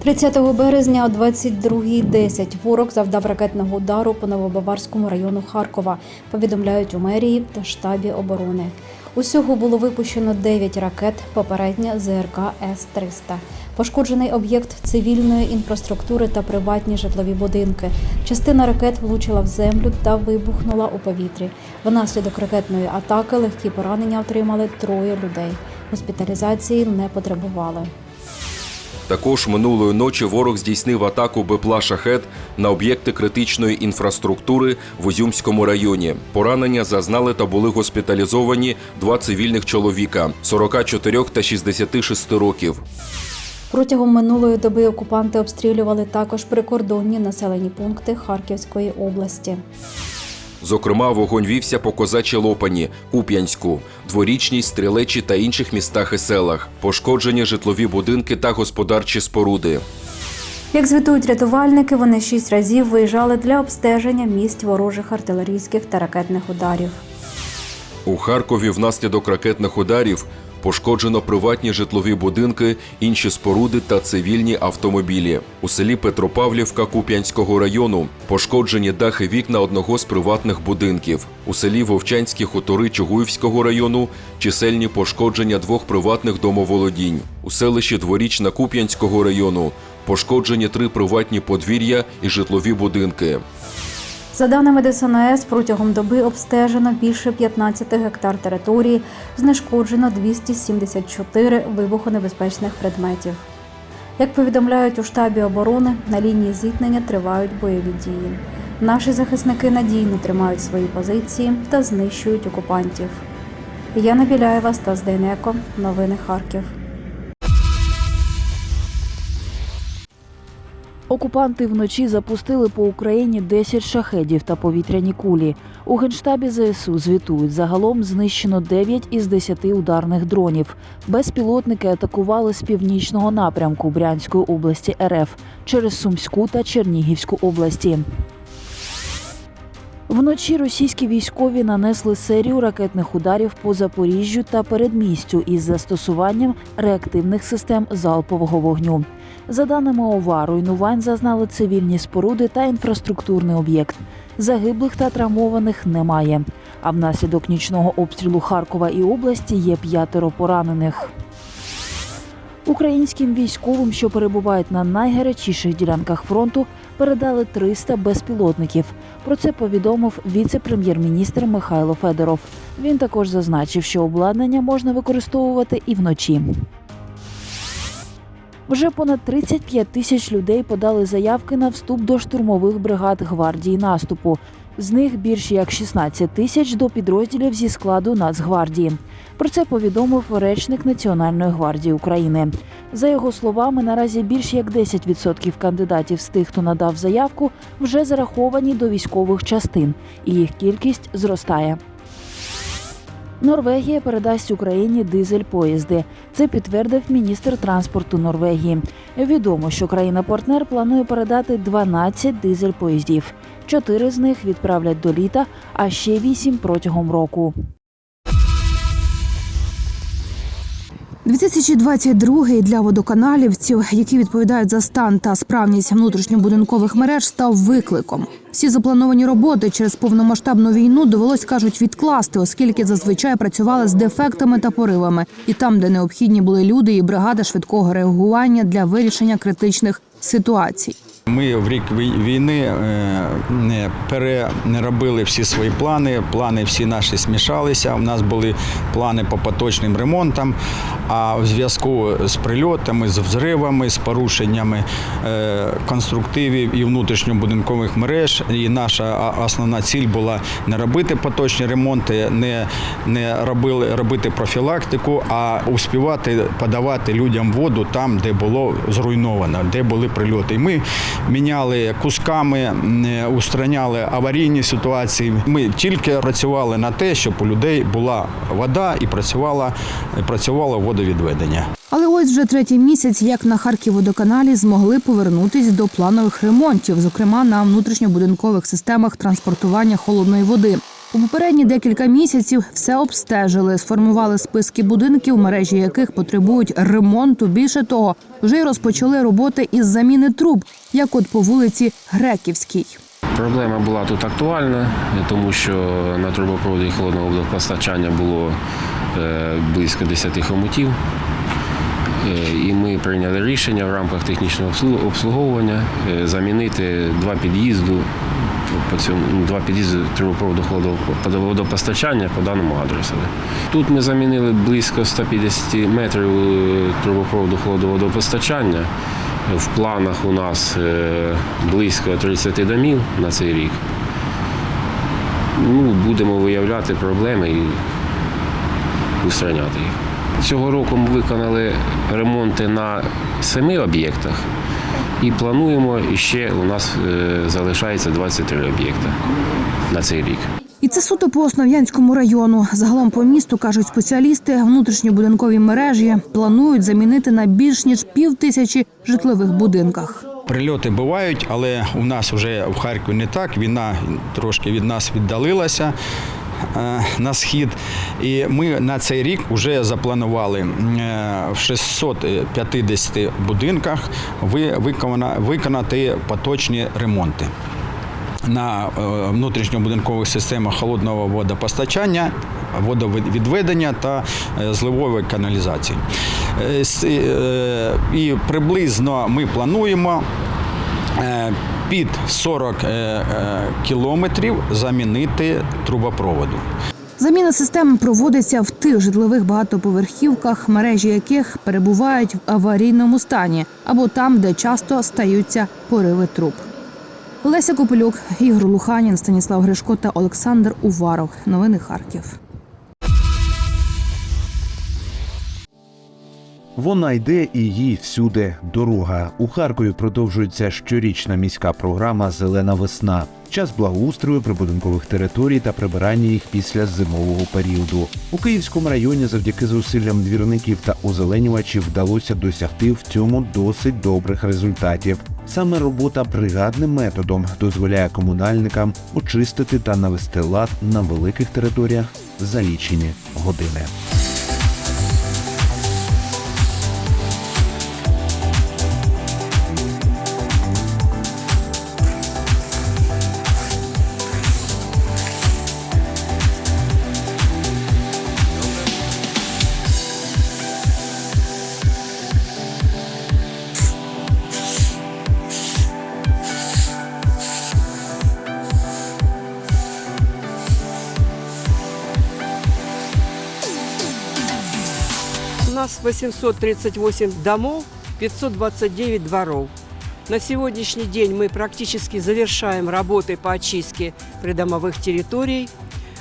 30 березня о 22.10 ворог завдав ракетного удару по Новобаварському району Харкова, повідомляють у мерії та штабі оборони. Усього було випущено 9 ракет, попередня ЗРК С-300. Пошкоджений об'єкт цивільної інфраструктури та приватні житлові будинки. Частина ракет влучила в землю та вибухнула у повітрі. Внаслідок ракетної атаки легкі поранення отримали троє людей. Госпіталізації не потребували. Також минулої ночі ворог здійснив атаку БПЛА «Шахет» на об'єкти критичної інфраструктури в Узюмському районі. Поранення зазнали та були госпіталізовані два цивільних чоловіка 44 та 66 років. Протягом минулої доби окупанти обстрілювали також прикордонні населені пункти Харківської області. Зокрема, вогонь вівся по козачі Лопані, Куп'янську, дворічній, стрілечі та інших містах і селах. Пошкоджені житлові будинки та господарчі споруди. Як звітують рятувальники, вони шість разів виїжджали для обстеження місць ворожих артилерійських та ракетних ударів. У Харкові внаслідок ракетних ударів пошкоджено приватні житлові будинки, інші споруди та цивільні автомобілі. У селі Петропавлівка Куп'янського району пошкоджені дахи вікна одного з приватних будинків. У селі Вовчанські хутори Чугуївського району чисельні пошкодження двох приватних домоволодінь. У селищі Дворічна Куп'янського району пошкоджені три приватні подвір'я і житлові будинки. За даними ДСНС, протягом доби обстежено більше 15 гектар території, знешкоджено 274 вибухонебезпечних предметів. Як повідомляють у штабі оборони, на лінії зіткнення тривають бойові дії. Наші захисники надійно тримають свої позиції та знищують окупантів. Яна Біляєва, Стас Дейнеко. Новини Харків. Окупанти вночі запустили по Україні 10 шахедів та повітряні кулі. У генштабі ЗСУ звітують загалом знищено 9 із 10 ударних дронів. Безпілотники атакували з північного напрямку Брянської області РФ через Сумську та Чернігівську області. Вночі російські військові нанесли серію ракетних ударів по Запоріжжю та передмістю із застосуванням реактивних систем залпового вогню. За даними ОВА, руйнувань зазнали цивільні споруди та інфраструктурний об'єкт. Загиблих та травмованих немає. А внаслідок нічного обстрілу Харкова і області є п'ятеро поранених. Українським військовим, що перебувають на найгарячіших ділянках фронту, передали 300 безпілотників. Про це повідомив віце-прем'єр-міністр Михайло Федоров. Він також зазначив, що обладнання можна використовувати і вночі. Вже понад 35 тисяч людей подали заявки на вступ до штурмових бригад гвардії наступу. З них більш як 16 тисяч до підрозділів зі складу Нацгвардії. Про це повідомив речник Національної гвардії України. За його словами, наразі більш як 10% кандидатів з тих, хто надав заявку, вже зараховані до військових частин, і їх кількість зростає. Норвегія передасть Україні дизель-поїзди. Це підтвердив міністр транспорту Норвегії. Відомо, що країна-партнер планує передати 12 дизель-поїздів. Чотири з них відправлять до літа, а ще вісім протягом року. 2022 для водоканалівців, які відповідають за стан та справність внутрішньобудинкових мереж, став викликом. Всі заплановані роботи через повномасштабну війну довелось кажуть відкласти, оскільки зазвичай працювали з дефектами та поривами, і там, де необхідні були люди і бригада швидкого реагування для вирішення критичних ситуацій. Ми в рік війни е, не переробили всі свої плани. Плани всі наші смішалися. У нас були плани по поточним ремонтам. А в зв'язку з прильотами, з взривами, з порушеннями е, конструктивів і внутрішньобудинкових мереж. І наша основна ціль була не робити поточні ремонти, не, не робили, робити профілактику, а успівати подавати людям воду там, де було зруйновано, де були прильоти. І ми міняли кусками, м, устраняли аварійні ситуації. Ми тільки працювали на те, щоб у людей була вода і працювала, працювало водовідведення. Але ось вже третій місяць, як на Харківводоканалі змогли повернутись до планових ремонтів, зокрема на внутрішньобудинкових системах транспортування холодної води. У попередні декілька місяців все обстежили, сформували списки будинків, мережі яких потребують ремонту. Більше того, вже й розпочали роботи із заміни труб, як от по вулиці Греківській. Проблема була тут актуальна, тому що на трубопроводі холодного водопостачання було е, близько 10 хомутів. Е, І ми прийняли рішення в рамках технічного обслуговування е, замінити два під'їзду два під'їзди трубопроводу водопостачання по даному адресу. Тут ми замінили близько 150 метрів е, трубопроводу холодного водопостачання. В планах у нас е, близько 30 домів на цей рік. Ну, будемо виявляти проблеми і устраняти їх. Цього року ми виконали ремонти на семи об'єктах і плануємо і ще у нас е, залишається 23 об'єкти на цей рік. І це суто по Основ'янському району. Загалом по місту кажуть спеціалісти, внутрішньобудинкові мережі планують замінити на більш ніж пів тисячі житлових будинках. Прильоти бувають, але у нас вже в Харкові не так. Війна трошки від нас віддалилася на схід. І ми на цей рік вже запланували е, в 650 будинках виконати поточні ремонти. На е, внутрішньобудинкових системах холодного водопостачання, водовідведення та е, зливової каналізації. Е, е, І приблизно ми плануємо е, під 40 е, е, кілометрів замінити трубопроводу. Заміна системи проводиться в тих житлових багатоповерхівках, мережі яких перебувають в аварійному стані, або там, де часто стаються пориви труб. Леся Копилюк, Ігор Луханін, Станіслав Гришко та Олександр Уваров. Новини Харків. Вона йде і їй всюди дорога. У Харкові продовжується щорічна міська програма Зелена весна. Час благоустрою прибудинкових територій та прибирання їх після зимового періоду. У Київському районі завдяки зусиллям двірників та озеленювачів вдалося досягти в цьому досить добрих результатів. Саме робота бригадним методом дозволяє комунальникам очистити та навести лад на великих територіях за лічені години. 838 домов, 529 дворов. На сегодняшний день мы практически завершаем работы по очистке придомовых территорий.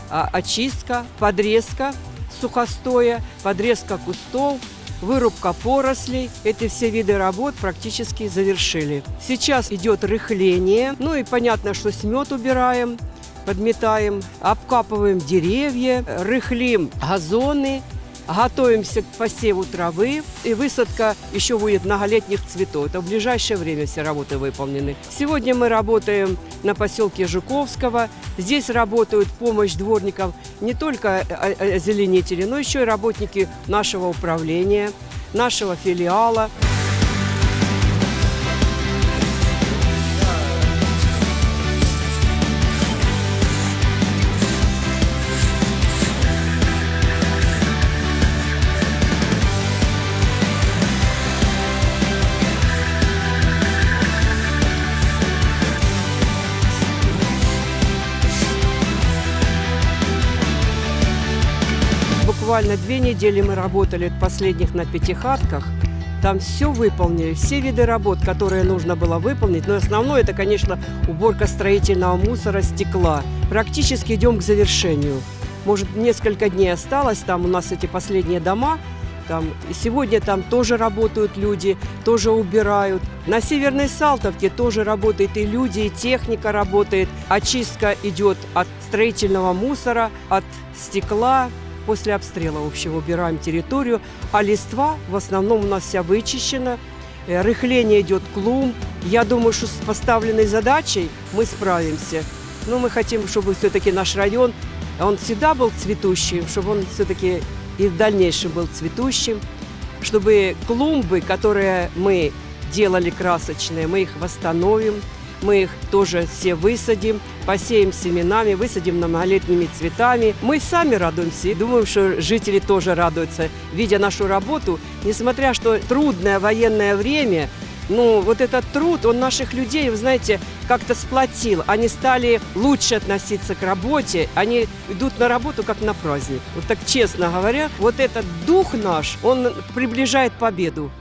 А, Очистка, подрезка сухостоя, подрезка кустов, вырубка порослей. Эти все виды работ практически завершили. Сейчас идет рыхление. Ну и понятно, что смет убираем, подметаем, обкапываем деревья, рыхлим газоны, Готовимся к посеву травы и высадка еще будет многолетних цветов. Это в ближайшее время все работы выполнены. Сегодня мы работаем на поселке Жуковского. Здесь работают помощь дворникам не только э, э, озеленители, но еще и работники нашего управления, нашего филиала. Буквально две недели мы работали последних на пятихатках. Там все выполнили, все виды работ, которые нужно было выполнить. Но основное это, конечно, уборка строительного мусора, стекла. Практически идем к завершению. Может, несколько дней осталось, там у нас эти последние дома. Там, и сегодня там тоже работают люди, тоже убирают. На Северной Салтовке тоже работают и люди, и техника работает. Очистка идет от строительного мусора, от стекла, После обстрела, в общем, убираем территорию, а листва в основном у нас вся вычищена. Э, Рыхление идет клумб. Я думаю, что с поставленной задачей мы справимся. Но мы хотим, чтобы все-таки наш район он всегда был цветущим, чтобы он все-таки и в дальнейшем был цветущим, чтобы клумбы, которые мы делали красочные, мы их восстановим, мы их тоже все высадим, посеем семенами, высадим многолетними цветами. Мы сами радуемся и думаем, что жители тоже радуются, видя нашу работу, несмотря что трудное военное время, ну, вот этот труд, он наших людей, вы знаете, как-то сплотил. Они стали лучше относиться к работе, они идут на работу как на праздник. Вот так честно говоря, вот этот дух наш, он приближает победу.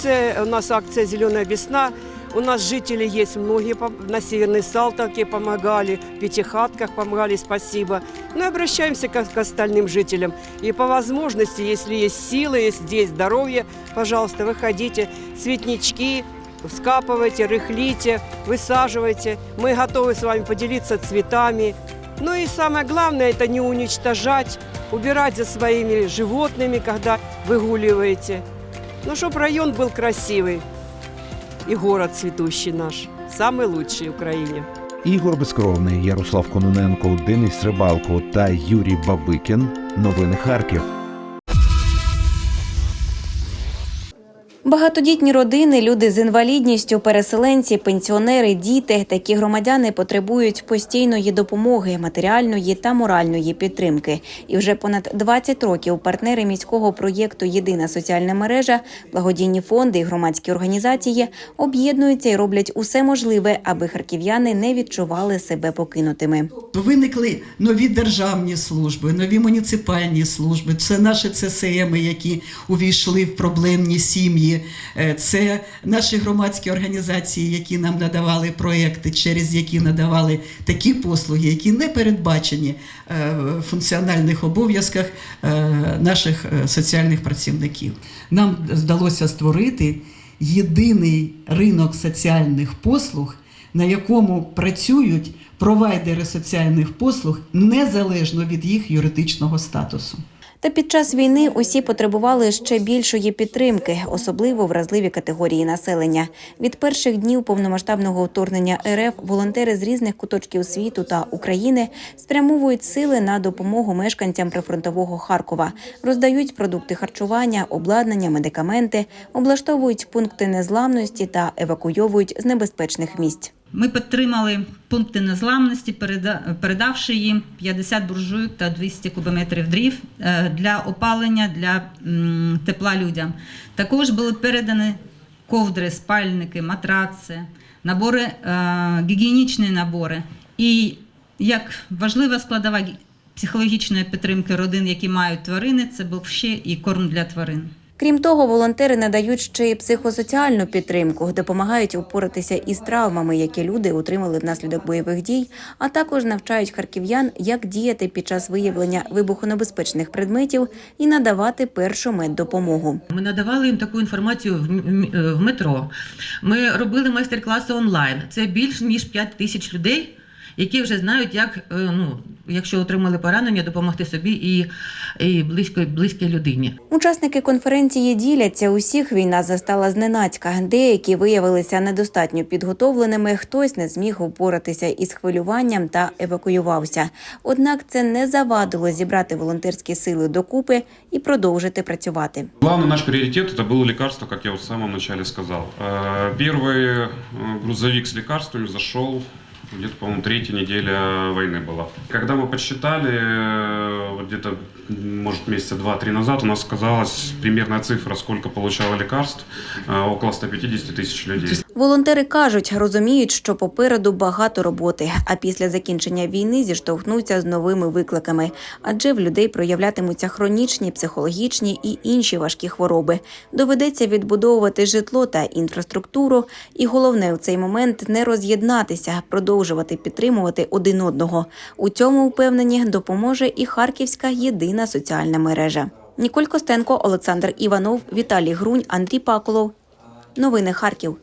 Продолжается у нас акция «Зеленая весна». У нас жители есть многие на Северной Салтовке помогали, в Пятихатках помогали, спасибо. Ну и обращаемся к, к остальным жителям. И по возможности, если есть силы, если есть здоровье, пожалуйста, выходите, цветнички, вскапывайте, рыхлите, высаживайте. Мы готовы с вами поделиться цветами. Ну и самое главное, это не уничтожать, убирать за своими животными, когда выгуливаете. Ну, чтобы район был красивый и город цветущий наш, самый лучший в Украине. Ігор Безкровний, Ярослав Кононенко, Денис Рибалко та Юрій Бабикін. Новини Харків. Багатодітні родини, люди з інвалідністю, переселенці, пенсіонери, діти такі громадяни потребують постійної допомоги, матеріальної та моральної підтримки. І вже понад 20 років партнери міського проєкту Єдина соціальна мережа, благодійні фонди і громадські організації об'єднуються і роблять усе можливе, аби харків'яни не відчували себе покинутими. Виникли нові державні служби, нові муніципальні служби. Це наші ЦСМ, які увійшли в проблемні сім'ї. Е, Це наші громадські організації, які нам надавали проекти, через які надавали такі послуги, які не передбачені е, в функціональних обов'язках е, наших соціальних працівників. Нам вдалося створити єдиний ринок соціальних послуг на якому працюють провайдери соціальних послуг незалежно від їх юридичного статусу. Та під час війни усі потребували ще більшої підтримки, особливо вразливі категорії населення. Від перших днів повномасштабного вторгнення РФ волонтери з різних куточків світу та України спрямовують сили на допомогу мешканцям прифронтового Харкова, роздають продукти харчування, обладнання, медикаменти, облаштовують пункти незламності та евакуйовують з небезпечних місць. Ми підтримали пункти незламності, переда- передавши їм 50 буржуйок та 200 кубометрів дрів е, для опалення, для тепла людям. Також були передані ковдри, спальники, матраци, набори, е, гігієнічні набори. І як важлива складова психологічної підтримки родин, які мають тварини, це був ще і корм для тварин. Крім того, волонтери надають ще й психосоціальну підтримку, допомагають упоратися із травмами, які люди отримали внаслідок бойових дій, а також навчають харків'ян, як діяти під час виявлення вибухонебезпечних предметів і надавати першу меддопомогу. Ми надавали їм таку інформацію в, м- метро. Ми робили майстер-класи онлайн. Це більш ніж 5 тисяч людей, які вже знають, як е, ну, якщо отримали поранення, допомогти собі і, і близько, близькій людині. Учасники конференції діляться усіх війна застала зненацька. Деякі виявилися недостатньо підготовленими, хтось не зміг упоратися із хвилюванням та евакуювався. Однак це не завадило зібрати волонтерські сили докупи і продовжити працювати. Главный наш приоритет это было лекарство, как я вот в самом начале сказал. Э, Первый э, грузовик с лекарствами зашел где-то, по-моему, третья неделя войны была. Когда мы подсчитали, э, вот где-то, м, может, месяца два-три назад, у нас оказалась примерная цифра, сколько получало лекарств, э, около 150 тысяч людей. Волонтери кажуть, розуміють, що попереду багато роботи, а після закінчення війни зіштовхнуться з новими викликами, адже в людей проявлятимуться хронічні, психологічні і інші важкі хвороби. Доведеться відбудовувати житло та інфраструктуру, і головне у цей момент не роз'єднатися, продовжувати підтримувати один одного. У цьому впевнені допоможе і Харківська єдина соціальна мережа. Ніколь Костенко, Олександр Іванов, Віталій Грунь, Андрій Паколов. Новини Харків.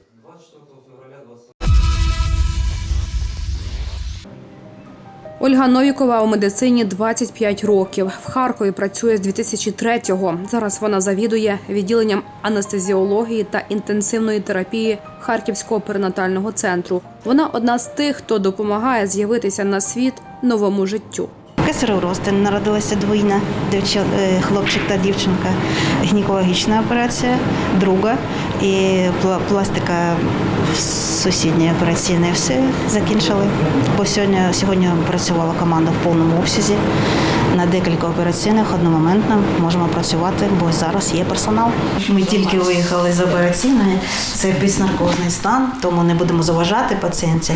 Ольга Новікова у медицині 25 років. В Харкові працює з 2003-го. Зараз вона завідує відділенням анестезіології та інтенсивної терапії Харківського перинатального центру. Вона одна з тих, хто допомагає з'явитися на світ новому життю. Кесарев розтин народилася двійна е, хлопчик та дівчинка. Гінекологічна операція, друга і пла- пластика сусідньої операційної все закінчили. Бо сьогодні, сьогодні працювала команда в повному обсязі. На декілька операційних одномоментно можемо працювати, бо зараз є персонал. Ми тільки виїхали з операційної, це піднаркозний стан, тому не будемо заважати пацієнті.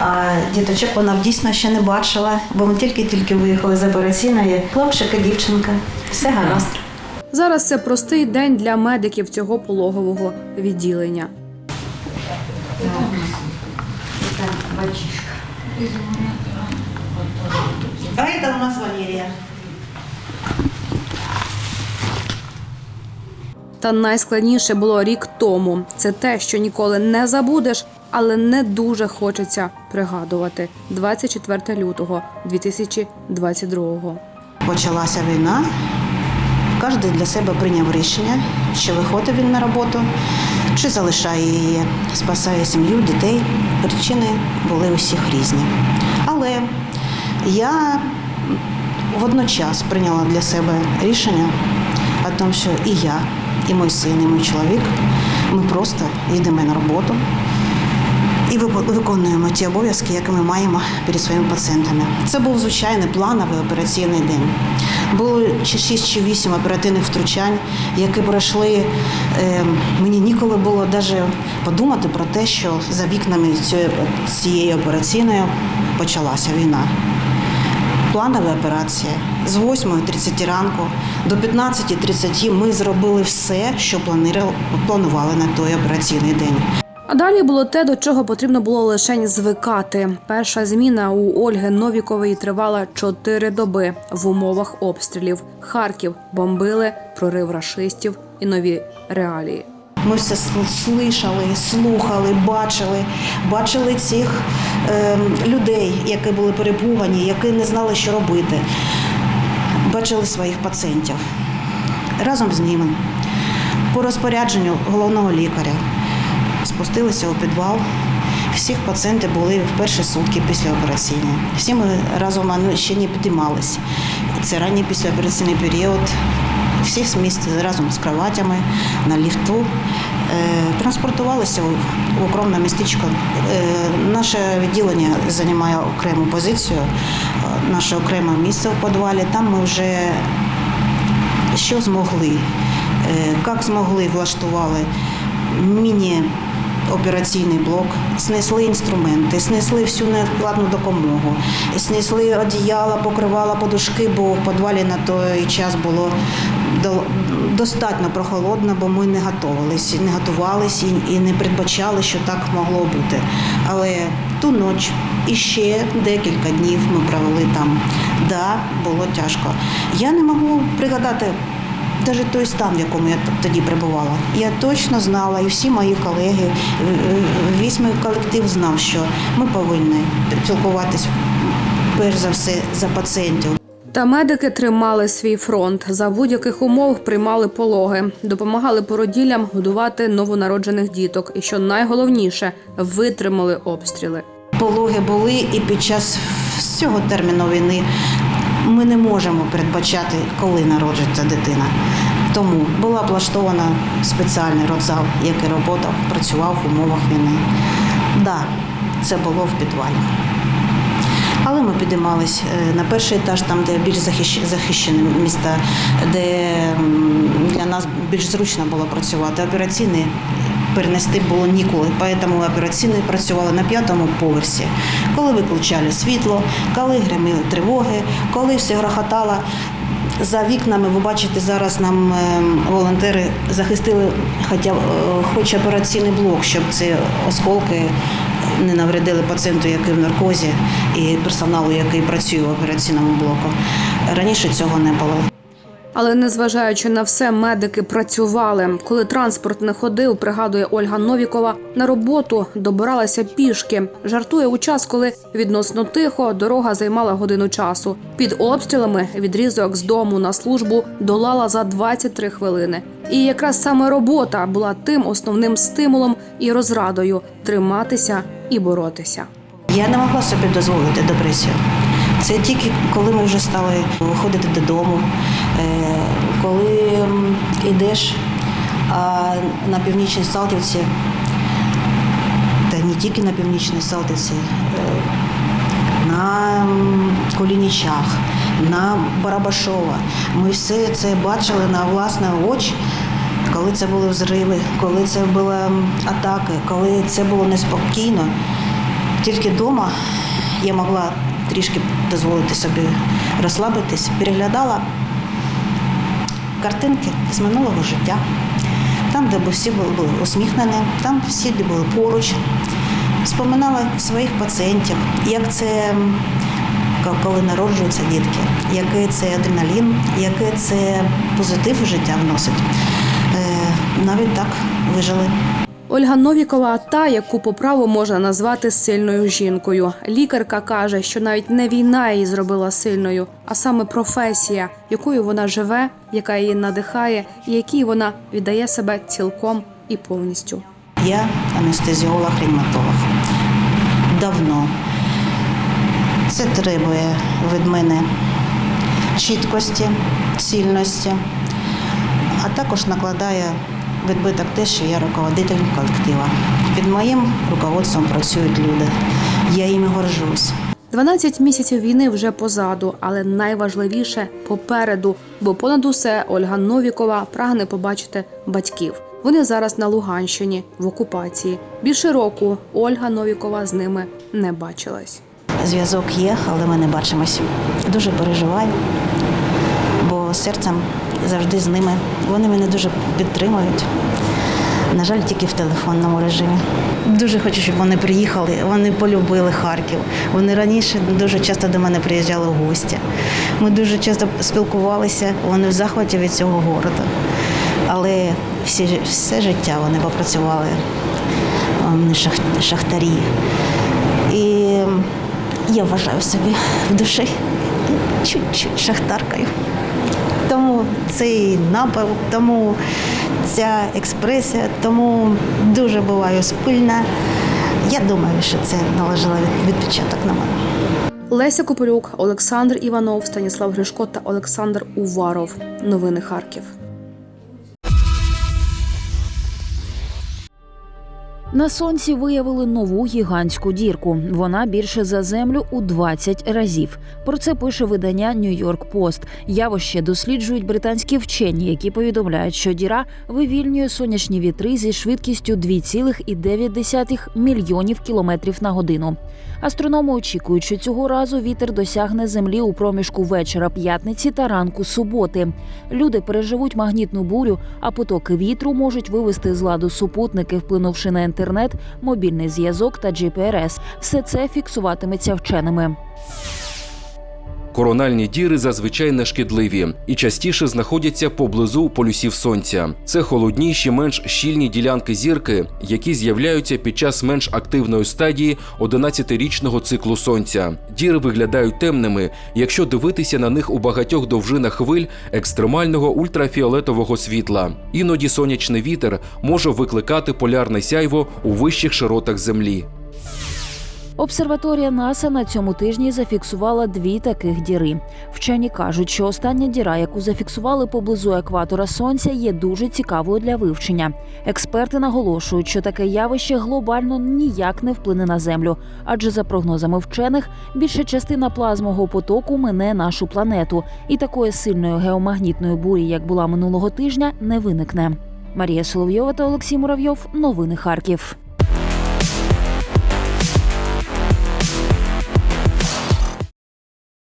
А діточок вона дійсно ще не бачила, бо ми тільки-тільки виїхали з операційної. Хлопчик і дівчинка. Все гаразд. Зараз це простий день для медиків цього пологового відділення. А це у нас Валерія. Та найскладніше було рік тому. Це те, що ніколи не забудеш, але не дуже хочеться пригадувати. 24 лютого 2022 Почалася війна. Кожен для себе прийняв рішення, чи виходить він на роботу, чи залишає її, спасає сім'ю, дітей. Причини були усіх різні. Але я водночас прийняла для себе рішення о тому, що і я, і мій син, і мій чоловік, ми просто йдемо на роботу і виконуємо ті обов'язки, які ми маємо перед своїми пацієнтами. Це був звичайний плановий операційний день. Було чи 6 чи 8 оперативних втручань, які пройшли. Е, мені ніколи було навіть подумати про те, що за вікнами цієї операційної почалася війна. Планова операція з 8.30 ранку до 15.30 ми зробили все, що планували на той операційний день. А далі було те, до чого потрібно було лише звикати. Перша зміна у Ольги Новікової тривала чотири доби в умовах обстрілів. Харків бомбили, прорив рашистів і нові реалії. Ми все сл- слышали, слухали, бачили, бачили цих е, людей, які були перепугані, які не знали, що робити. Бачили своїх пацієнтів. Разом з ними, по розпорядженню головного лікаря, спустилися у підвал. Всіх пацієнти були в перші сутки після операційної. Всі ми разом ще не підіймалися. Це ранній післяопераційний період. Всі з разом з кроватями на ліфту е, транспортувалися в, укромне містечко. Е, наше відділення займає окрему позицію, е, наше окреме місце в підвалі. Там ми вже що змогли, як змогли, влаштували міні. Операційний блок, знесли інструменти, знесли всю необкладну допомогу, знесли одіяла, покривала подушки, бо в підвалі на той час було достатньо прохолодно, бо ми не готувалися, не готувалися і- не передбачали, що так могло бути. Але ту ніч і ще декілька днів ми провели там. Да, було тяжко. Я не можу пригадати навіть той стан, в якому я тоді перебувала. Я точно знала, і всі мої колеги, е, е, весь мій колектив знав, що ми повинні спілкуватись перш за все за пацієнтів. Та медики тримали свій фронт. За будь-яких умов приймали пологи, допомагали породіллям годувати новонароджених діток. І що найголовніше, витримали обстріли. Пологи були і під час всього терміну війни ми не можемо передбачати, коли народжується дитина. Тому була облаштована спеціальний родзал, який роботав, працював в умовах війни. Так, да, це було в підвалі. Але ми підіймались е, на перший етаж, там, де більш захищені міста, де для нас більш зручно було працювати. Операційний перенести було ніколи. Тому операційно працювали на п'ятому поверсі. Коли виключали світло, коли гриміли тривоги, коли все грохотало. За вікнами ви бачите, зараз нам е, волонтери захистили хоча, е, хоч операційний блок, щоб ці осколки не навредили пацієнту, який в наркозі, і персоналу, який працює в операційному блоку. Раніше цього не було. Але незважаючи на все, медики працювали. Коли транспорт не ходив, пригадує Ольга Новікова, на роботу добиралася пішки. Жартує у час, коли відносно тихо дорога займала годину часу. Під обстрілами відрізок з дому на службу долала за 23 хвилини. І якраз саме робота була тим основним стимулом і розрадою триматися і боротися. Я не могла собі дозволити депресію. Це тільки коли ми вже стали виходити додому, е, коли йдеш на північній Салтівці, та не тільки на північній Салтівці, е, на Колінічах, на Барабашова. Ми все це бачили на власні очі. Коли це були взриви, коли це були атаки, коли це було неспокійно. Тільки вдома я могла трішки дозволити собі розслабитись, переглядала картинки з минулого життя, там, де всі були, усміхнені, там всі де були поруч. Споминала своїх пацієнтів, як це коли народжуються дітки, який це адреналін, який це позитив у життя вносить. Е, навіть так вижили. Ольга Новікова та, яку по праву можна назвати сильною жінкою. Лікарка каже, що навіть не війна її зробила сильною, а саме професія, якою вона живе, яка її надихає, і якій вона віддає себе цілком і повністю. Я анестезіолог-реаніматолог. Давно. Це требує від мене чіткості, цільності, а також накладає відбиток те, що я руководитель колектива. Під моїм руководством працюють люди. Я їми горжусь. 12 місяців війни вже позаду, але найважливіше попереду, бо понад усе Ольга Новікова прагне побачити батьків. Вони зараз на Луганщині в окупації. Більше року Ольга Новікова з ними не бачилась. Зв'язок є, але ми не бачимось. Дуже переживаю, бо серцем завжди з ними. Вони мене дуже підтримують. На жаль, тільки в телефонному режимі. Дуже хочу, щоб вони приїхали. Вони полюбили Харків. Вони раніше дуже часто до мене приїжджали в гості. Ми дуже часто спілкувалися. Вони в захваті від цього городу. Але всі, все життя вони попрацювали. Вони шах- шахтарі. І я вважаю собі в душі чуть-чуть шахтаркою. Тому цей напав, тому ця експресія, тому дуже буваю спильна. Я думаю, що це належало відпочаток на мене. Леся Копилюк, Олександр Іванов, Станіслав Гришко та Олександр Уваров. Новини Харків. На сонці виявили нову гігантську дірку. Вона більше за землю у 20 разів. Про це пише видання Нью-Йорк Пост. Явище досліджують британські вчені, які повідомляють, що діра вивільнює сонячні вітри зі швидкістю 2,9 мільйонів кілометрів на годину. Астрономи очікують, що цього разу вітер досягне землі у проміжку вечора п'ятниці та ранку суботи. Люди переживуть магнітну бурю, а потоки вітру можуть вивести з ладу супутники, вплинувши на інтернет, мобільний зв'язок та GPS. Все це фіксуватиметься вченими. Корональні діри зазвичай нешкідливі і частіше знаходяться поблизу полюсів сонця. Це холодніші, менш щільні ділянки зірки, які з'являються під час менш активної стадії 11-річного циклу сонця. Діри виглядають темними, якщо дивитися на них у багатьох довжинах хвиль екстремального ультрафіолетового світла. Іноді сонячний вітер може викликати полярне сяйво у вищих широтах землі. Обсерваторія НАСА на цьому тижні зафіксувала дві таких діри. Вчені кажуть, що остання діра, яку зафіксували поблизу екватора сонця, є дуже цікавою для вивчення. Експерти наголошують, що таке явище глобально ніяк не вплине на землю, адже за прогнозами вчених більша частина плазмового потоку мине нашу планету, і такої сильної геомагнітної бурі, як була минулого тижня, не виникне. Марія Соловйова та Олексій Муравйов. Новини Харків.